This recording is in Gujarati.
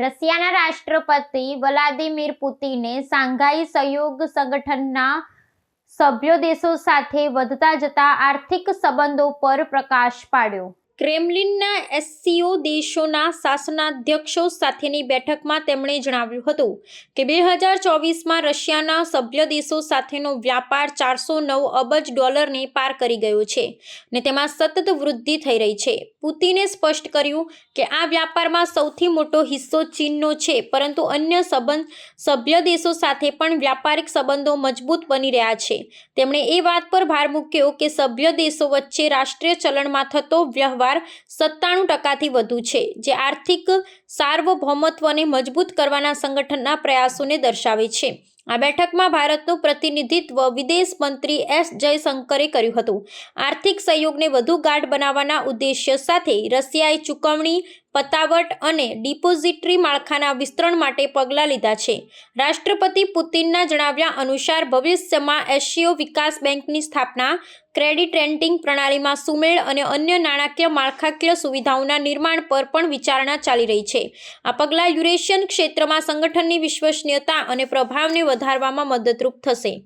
રશિયાના રાષ્ટ્રપતિ વ્લાદિમીર પુતિને શાંઘાઈ સહયોગ સંગઠનના સભ્યો દેશો સાથે વધતા જતા આર્થિક સંબંધો પર પ્રકાશ પાડ્યો. ક્રેમલિનના એસસીઓ દેશોના શાસનાધ્યક્ષો સાથેની બેઠકમાં તેમણે જણાવ્યું હતું કે બે હજાર ચોવીસમાં રશિયાના સભ્ય દેશો સાથેનો વ્યાપાર ચારસો નવ અબજ ડોલરને પાર કરી ગયો છે ને તેમાં સતત વૃદ્ધિ થઈ રહી છે. પુતિને સ્પષ્ટ કર્યું કે આ વ્યાપારમાં સૌથી મોટો હિસ્સો ચીનનો છે, પરંતુ અન્ય સંબંધ સભ્ય દેશો સાથે પણ વ્યાપારિક સંબંધો મજબૂત બની રહ્યા છે. તેમણે એ વાત પર ભાર મૂક્યો કે સભ્ય દેશો વચ્ચે રાષ્ટ્રીય ચલણમાં થતો વ્યવહાર સત્તાણું ટકાથી વધુ છે, જે આર્થિક સાર્વભૌમત્વને મજબૂત કરવાના સંગઠનના પ્રયાસોને દર્શાવે છે. આ બેઠકમાં ભારતનું પ્રતિનિધિત્વ વિદેશ મંત્રી એસ જયશંકરે કર્યું હતું. આર્થિક સહયોગને વધુ ગાઢ બનાવવાના ઉદ્દેશ્ય સાથે રશિયાએ ચૂકવણી પતાવટ અને ડિપોઝિટરી માળખાના વિસ્તરણ માટે પગલાં લીધા છે. રાષ્ટ્રપતિ પુતિનના જણાવ્યા અનુસાર, ભવિષ્યમાં એશિયો વિકાસ બેંકની સ્થાપના, ક્રેડિટ રેન્ટિંગ પ્રણાલીમાં સુમેળ અને અન્ય નાણાકીય માળખાકીય સુવિધાઓના નિર્માણ પર પણ વિચારણા ચાલી રહી છે. આ પગલાં યુરેશિયન ક્ષેત્રમાં સંગઠનની વિશ્વસનીયતા અને પ્રભાવને વધારવામાં મદદરૂપ થશે.